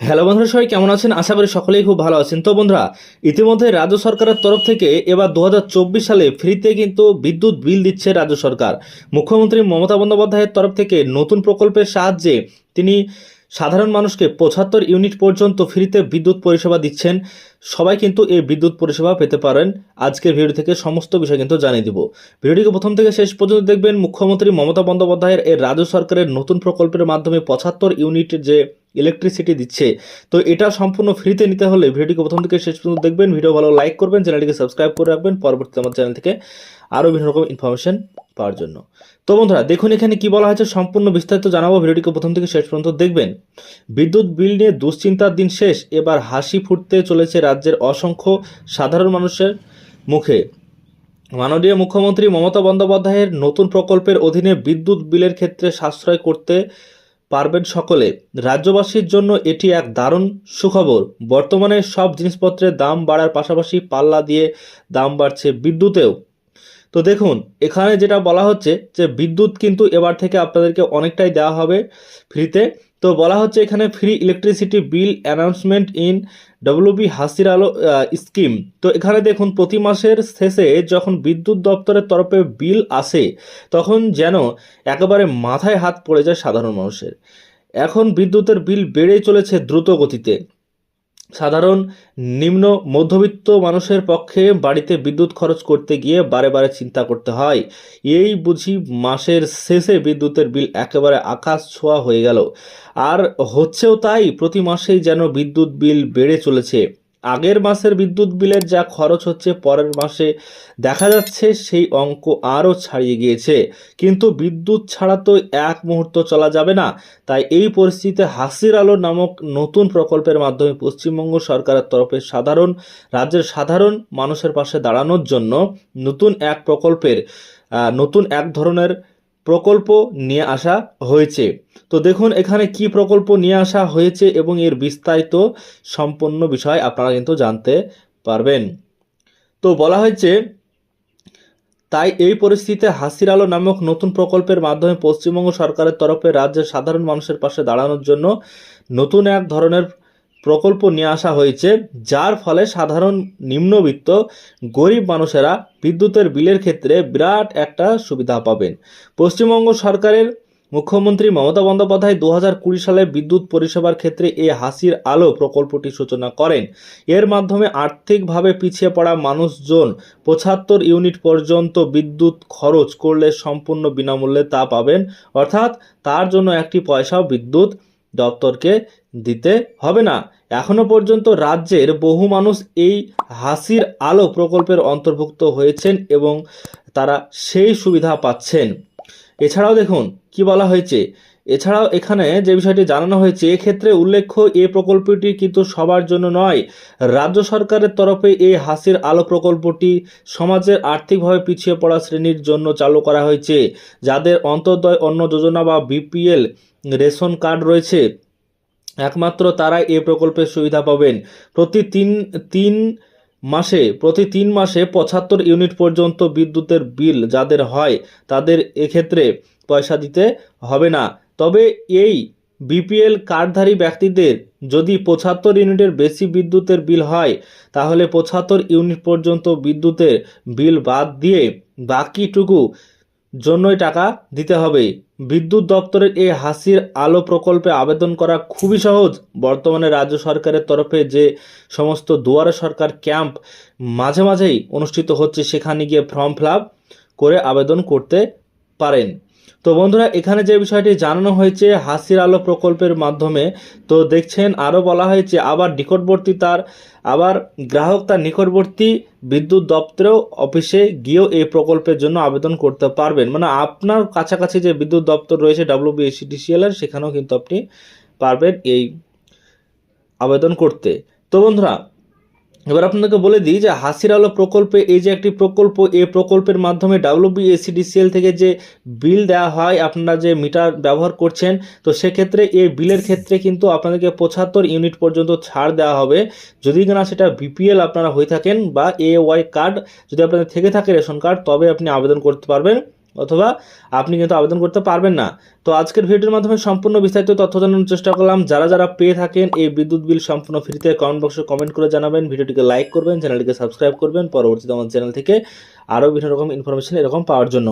Hello বন্ধুরা, সবাই কেমন আছেন? আশা করি সকলেই খুব ভালো আছেন। তো বন্ধুরা, ইতিমধ্যে রাজ্য সরকারের তরফ থেকে এবার দু হাজার চব্বিশ সালে ফ্রিতে কিন্তু বিদ্যুৎ বিল দিচ্ছে রাজ্য সরকার। মুখ্যমন্ত্রী মমতা বন্দ্যোপাধ্যায়ের তরফ থেকে নতুন প্রকল্পের সাহায্যে তিনি সাধারণ মানুষকে পঁচাত্তর ইউনিট পর্যন্ত ফ্রিতে বিদ্যুৎ পরিষেবা দিচ্ছেন। সবাই কিন্তু এই বিদ্যুৎ পরিষেবা পেতে পারেন। আজকের ভিডিও থেকে সমস্ত বিষয় কিন্তু জানিয়ে দিব। ভিডিওটিকে প্রথম থেকে শেষ পর্যন্ত দেখবেন। মুখ্যমন্ত্রী মমতা বন্দ্যোপাধ্যায়ের এই রাজ্য সরকারের নতুন প্রকল্পের মাধ্যমে পঁচাত্তর ইউনিট যে ইলেকট্রিসিটি দিচ্ছে। তো এটা সম্পূর্ণ ফ্রিতে নিতে হলে ভিডিওটিকে প্রথম থেকে শেষ পর্যন্ত দেখবেন ভিডিও ভালো লাইক করবেন চ্যানেলটিকে সাবস্ক্রাইব করে রাখবেন, পরবর্তীতে আমার চ্যানেল থেকে আরও বিভিন্ন রকম ইনফরমেশন পাওয়ার জন্য। তো বন্ধুরা, দেখুন এখানে কি বলা হয়েছে, সম্পূর্ণ বিস্তারিত জানাব, ভিডিওটিকে প্রথম থেকে শেষ পর্যন্ত দেখবেন। বিদ্যুৎ বিল নিয়ে দুশ্চিন্তার দিন শেষ, এবার হাসি ফুটতে চলেছে রাজ্যের অসংখ্য সাধারণ মানুষের মুখে। মাননীয় মুখ্যমন্ত্রী মমতা বন্দ্যোপাধ্যায়ের নতুন প্রকল্পের অধীনে বিদ্যুৎ বিলের ক্ষেত্রে সাশ্রয় করতে পারবেন সকলে। রাজ্যবাসীর জন্য এটি এক দারুণ সুখবর। বর্তমানে সব জিনিসপত্রের দাম বাড়ার পাশাপাশি পাল্লা দিয়ে দাম বাড়ছে বিদ্যুতেও। তো দেখুন, এখানে যেটা বলা হচ্ছে যে বিদ্যুৎ কিন্তু এবার থেকে আপনাদেরকে অনেকটাই দেওয়া হবে ফ্রিতে। তো বলা হচ্ছে এখানে free electricity bill announcement in WB হাসির আলো স্কিম তো এখানে দেখুন, প্রতি মাসের শেষে যখন বিদ্যুৎ দপ্তরের তরফে বিল আসে, তখন যেন একেবারে মাথায় হাত পড়ে যায় সাধারণ মানুষের। এখন বিদ্যুতের বিল বেড়েই চলেছে দ্রুত গতিতে। সাধারণ নিম্ন মধ্যবিত্ত মানুষের পক্ষে বাড়িতে বিদ্যুৎ খরচ করতে গিয়ে বারে বারে চিন্তা করতে হয়। এই বুঝি মাসের শেষে বিদ্যুতের বিল একেবারে আকাশ ছোঁয়া হয়ে গেল। আর হচ্ছেও তাই, প্রতি মাসেই যেন বিদ্যুৎ বিল বেড়ে চলেছে। আগের মাসের বিদ্যুৎ বিলের যা খরচ হচ্ছে পরের মাসে, দেখা যাচ্ছে সেই অঙ্ক আরও ছাড়িয়ে গিয়েছে। কিন্তু বিদ্যুৎ ছাড়া তো এক মুহূর্ত চলা যাবে না। তাই এই পরিস্থিতিতে হাসির আলো নামক নতুন প্রকল্পের মাধ্যমে পশ্চিমবঙ্গ সরকারের তরফে সাধারণ, রাজ্যের সাধারণ মানুষের পাশে দাঁড়ানোর জন্য নতুন এক প্রকল্পের নতুন এক ধরনের প্রকল্প নিয়ে আসা হয়েছে। তো দেখুন, এখানে কি প্রকল্প নিয়ে আসা হয়েছে এবং এর বিস্তারিত সম্পূর্ণ বিষয় আপনারা কিন্তু জানতে পারবেন। তো বলা হয়েছে, তাই এই পরিস্থিতিতে হাসির আলো নামক নতুন প্রকল্পের মাধ্যমে পশ্চিমবঙ্গ সরকারের তরফে রাজ্যের সাধারণ মানুষের পাশে দাঁড়ানোর জন্য নতুন এক ধরনের প্রকল্প নিয়ে আসা হয়েছে, যার ফলে সাধারণ নিম্নবিত্ত গরিব মানুষেরা বিদ্যুতের বিলের ক্ষেত্রে বিরাট একটা সুবিধা পাবেন। পশ্চিমবঙ্গ সরকারের মুখ্যমন্ত্রী মমতা বন্দ্যোপাধ্যায় দু হাজার কুড়ি সালে বিদ্যুৎ পরিষেবার ক্ষেত্রে এই হাসির আলো প্রকল্পটি সূচনা করেন। এর মাধ্যমে আর্থিকভাবে পিছিয়ে পড়া মানুষজন পঁচাত্তর ইউনিট পর্যন্ত বিদ্যুৎ খরচ করলে সম্পূর্ণ বিনামূল্যে তা পাবেন, অর্থাৎ তার জন্য একটি পয়সাও বিদ্যুৎ দপ্তরকে দিতে হবে না। এখনও পর্যন্ত রাজ্যের বহু মানুষ এই হাসির আলো প্রকল্পের অন্তর্ভুক্ত হয়েছেন এবং তারা সেই সুবিধা পাচ্ছেন। এছাড়াও দেখুন, কি বলা হয়েছে? এছাড়াও এখানে যে বিষয়টি জানানো হয়েছে, এক্ষেত্রে উল্লেখ্য এই প্রকল্পটি কিন্তু সবার জন্য নয়। রাজ্য সরকারের তরফে এই হাসির আলো প্রকল্পটি সমাজের আর্থিকভাবে পিছিয়ে পড়া শ্রেণির জন্য চালু করা হয়েছে। যাদের অন্তর্দয় অন্ন যোজনা বা বিপিএল রেশন কার্ড রয়েছে। একমাত্র তারাই এই প্রকল্পের সুবিধা পাবেন। প্রতি তিন তিন মাসে, প্রতি তিন মাসে পঁচাত্তর ইউনিট পর্যন্ত বিদ্যুতের বিল যাদের হয়, তাদের এক্ষেত্রে পয়সা দিতে হবে না। তবে এই বিপিএল কার্ডধারী ব্যক্তিদের যদি পঁচাত্তর ইউনিটের বেশি বিদ্যুতের বিল হয়, তাহলে পঁচাত্তর ইউনিট পর্যন্ত বিদ্যুতের বিল বাদ দিয়ে বাকিটুকু জন্যই টাকা দিতে হবে। বিদ্যুৎ দপ্তরের এই হাসির আলো প্রকল্পে আবেদন করা খুবই সহজ। বর্তমানে রাজ্য সরকারের তরফে যে সমস্ত দুয়ারে সরকার ক্যাম্প মাঝে মাঝেই অনুষ্ঠিত হচ্ছে, সেখানে গিয়ে ফর্ম ফিল করে আবেদন করতে পারেন। তো বন্ধুরা, এখানে যে বিষয়টি জানানো হয়েছে হাসির আলো প্রকল্পের মাধ্যমে, তো দেখছেন আরও বলা হয়েছে, আবার নিকটবর্তী তার, আবার গ্রাহক তার নিকটবর্তী বিদ্যুৎ দপ্তরেও অফিসে গিয়েও এই প্রকল্পের জন্য আবেদন করতে পারবেন। মানে আপনার কাছাকাছি যে বিদ্যুৎ দপ্তর রয়েছে ডাব্লিউবিএসিডিসিএল এর, সেখানেও কিন্তু আপনি পারবেন এই আবেদন করতে। তো বন্ধুরা এবার আপনাদেরকে বলে দিই যে হাসির আলো প্রকল্পে এই যে একটি প্রকল্প, এই প্রকল্পের মাধ্যমে ডাব্লিউবিএসিডিসিএল থেকে যে বিল দেওয়া হয়, আপনারা যে মিটার ব্যবহার করছেন, তো সেক্ষেত্রে এই বিলের ক্ষেত্রে কিন্তু আপনাদেরকে পঁচাত্তর ইউনিট পর্যন্ত ছাড় দেওয়া হবে। যদি কিনা সেটা বিপিএল আপনারা হয়ে থাকেন বা এ ওয়াই কার্ড যদি আপনাদের থেকে থাকে রেশন কার্ড, তবে আপনি আবেদন করতে পারবেন। অথবা আপনি কিন্তু আবেদন করতে পারবেন না। তো আজকের ভিডিওর মাধ্যমে সম্পূর্ণ বিস্তারিত তথ্য জানানোর চেষ্টা করলাম। যারা যারা পেয়ে থাকেন এই বিদ্যুৎ বিল সম্পূর্ণ ফ্রিতে কমেন্ট বক্সে কমেন্ট করে জানাবেন। ভিডিওটিকে লাইক করবেন চ্যানেলটিকে সাবস্ক্রাইব করবেন। পরবর্তীতে আমার চ্যানেল থেকে আরও বিভিন্ন রকম ইনফরমেশন এরকম পাওয়ার জন্য।